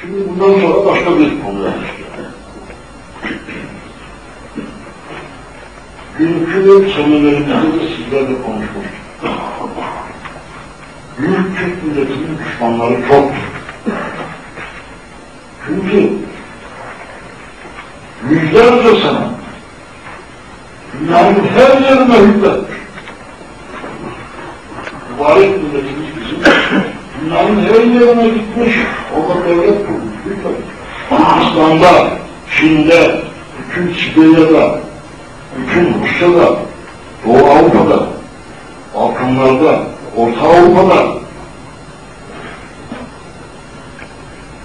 Şimdi bundan sonra başka bir konuya geçeceğim. Günkü senelerimizde de sizlerle konuşmuştuk. Büyük Türk milletinin düşmanları çoktur. Çünkü yüzlerce sene dünyanın her yerine hükmetmiş. Mübarek milletimiz bizim dünyanın her yerine gitmiş. Orada devlet. Hükmetmiş. Hindistan'da, Çin'de, bütün Sibirya'da, bütün Rusya'da, Doğu Avrupa'da, Balkanlarda, Orta Avrupa'da,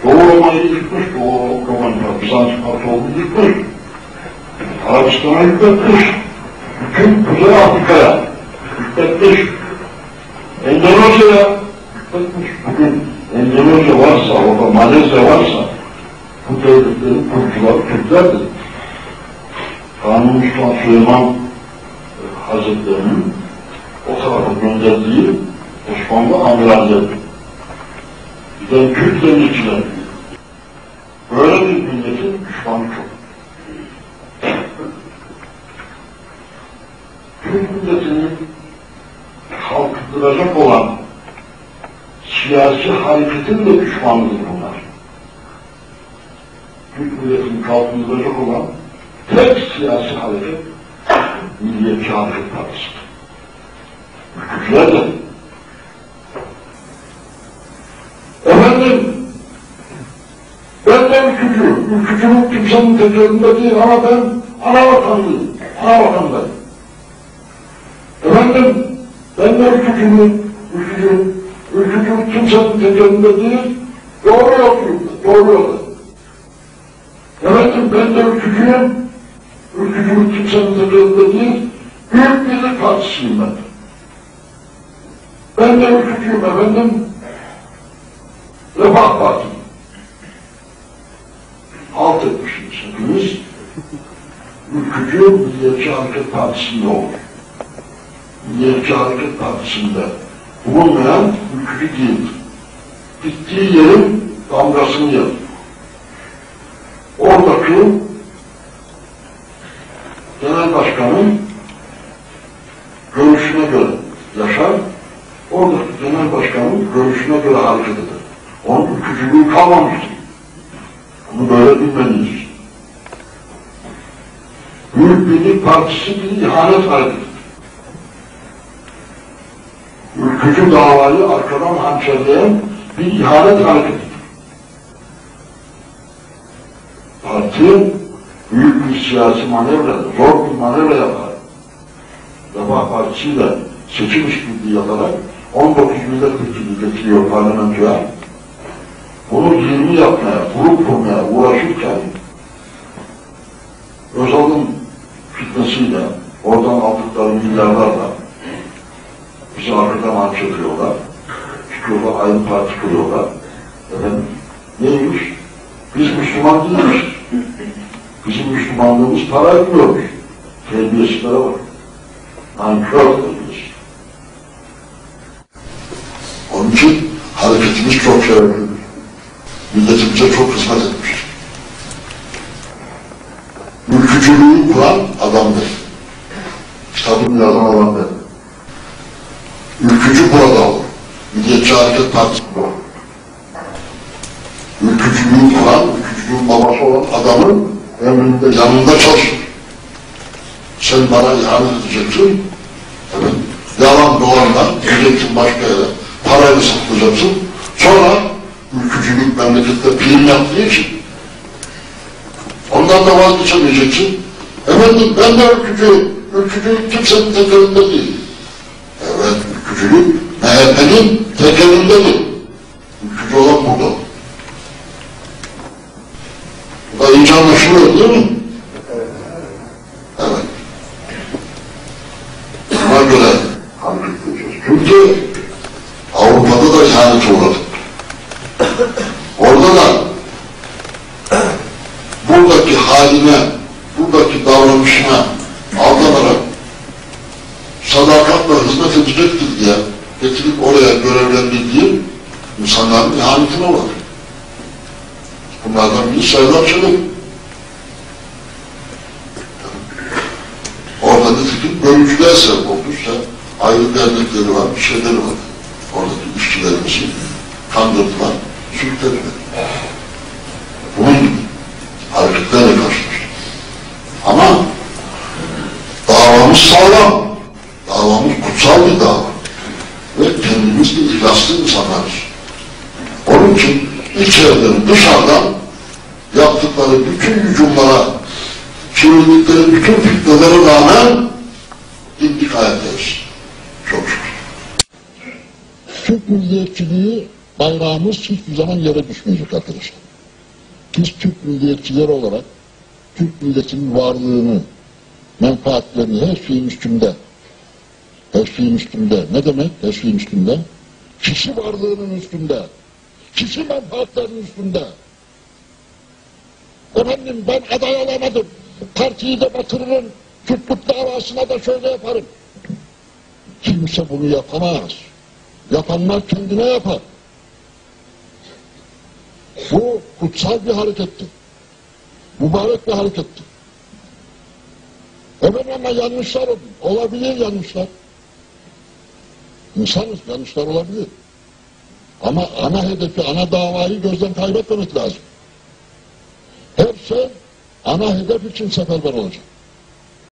Doğu Roma'yı yıkmış, Doğu Roma'yı, Bizans İmparatorluğu yıkmış, Arabistan'a yükletmiş, bütün Kuzey Afrika'ya yükletmiş, Endonezya'ya yükletmiş. Bugün varsa, orada Malezya varsa, bu devletlerin kurucuları Türklerdir. Kanuni Sultan Süleyman e, Hazretleri'nin o tarafa gönderdiği Osmanlı amiralleri. Bir de Kürt devletçiler. Böyle bir milletin düşmanı çok. Türk milletini kalkındıracak olan siyasi hareketin de düşmanıdır bunlar. Türk milletini kalkındıracak olan tek siyasi hareket Milliyetçi Hareket Partisi'dir. Ülkücüler de. Efendim, ben de ülkücü, ülkücülük kimsenin tekerinde değil ama ben ana vatanlıyım, ana vatandayım. Efendim, ben de ülkücülük, ülkücü, ülkücülük kimsenin tekerinde değil, doğru yoldayım, doğru yoldayım. Efendim, ben de ülkücüyüm, ülkücülük kimsenin tekerinde değil, Büyük Birlik Partisiyim ben. Ben de ülkücüyüm efendim, Refah Parti. Halt etmişsiniz hepiniz. Ülkücü Milliyetçi Hareket Partisi'nde olur. Milliyetçi Hareket Partisi'nde bulunmayan ülkücü değildir. Gittiği yerin damgasını yer. Oradaki genel başkanın görüşüne göre yaşar, oradaki genel başkanın görüşüne göre hareket eder. Onun ülkücülüğü kalmamıştır. Bunu böyle bilmeliyiz. Büyük Birlik Partisi bir ihanet hareketidir. Ülkücü davayı arkadan hançerleyen bir ihanet hareketidir. Parti büyük bir siyasi manevra, zor bir manevra yapar. Refah Partisi de seçim işbirliği yaparak 19 milletvekili getiriyor parlamentoya. Bunu 20 yapmaya, grup kurmaya uğraşırken Özal'ın fitnesiyle, oradan aldıkları milyarlarla arkadan hançırıyorlar. Çıkıyorlar, aynı parti kuruyorlar. Neymiş? Biz Müslüman değiliz. Bizim Müslümanlığımız para etmiyormuş. Terbiyesizlere bak. Nankör terbiyesiz. Onun için hareketimiz çok şereflidir. Milletimize çok hizmet etmiştir. Ülkücülüğü kuran adamdır. Kitabını yazan adam benim. Ülkücü burada olur. Milliyetçi Hareket Partisi bu. Ülkücülüğü kuran, ülkücülüğün babası olan adamın emrinde yanında çalışır. Sen bana ihanet edeceksin, evet, yalan dolandan gideceksin başka yere, parayla satılacaksın, sonra ülkücülük memlekette prim yaptığı için ondan da vazgeçemeyeceksin. Efendim ben de ülkücü, ülkücülük kimsenin tekerinde değil. Ülkücülük MHP'nin tekerindedir. Ülkücü olan burada. Bu da iyice anlaşılıyor değil mi? Evet. Buna göre. Çünkü Avrupa'da da ihanet uğradık. Orada da buradaki haline, buradaki davranışına aldanarak sadakatle hizmet edecektir diye getirip oraya görevlendirdiğim insanların ihanetine uğradık. Bunlardan biri Serdar Çelik. Orada nitekim bölücülüğe sebep oldu. İşte ayrı dernekleri var, bir şeyleri var. Oradaki işçilerimizi kandırdılar, sürüklediler. Bunun gibi hareketlerle karşılaştık. Ama davamız sağlam. Davamız kutsal bir dava. Ve kendimiz de ihlaslı insanlarız. Onun için içeriden dışarıdan yaptıkları bütün hücumlara, çevirdikleri bütün fitnelere rağmen dimdik ayaktayız. Çok şükür. Türk milliyetçiliği bayrağımız hiçbir zaman yere düşmeyecek arkadaşlar. Biz Türk milliyetçileri olarak Türk milletinin varlığını, menfaatlerini her şeyin üstünde. Her şeyin üstünde. Ne demek her şeyin üstünde? Kişi varlığının üstünde. Kişi menfaatlerinin üstünde. Efendim ben aday olamadım. Partiyi de batırırım. Türklük davasına da şöyle yaparım. Kimse bunu yapamaz. Yapanlar kendine yapar. Bu kutsal bir harekettir. Mübarek bir harekettir. Evet ama yanlışlar ol- olabilir yanlışlar. İnsanız yanlışlar olabilir. Ama ana hedefi, ana davayı gözden kaybetmemek lazım. Her şey ana hedef için seferber olacak.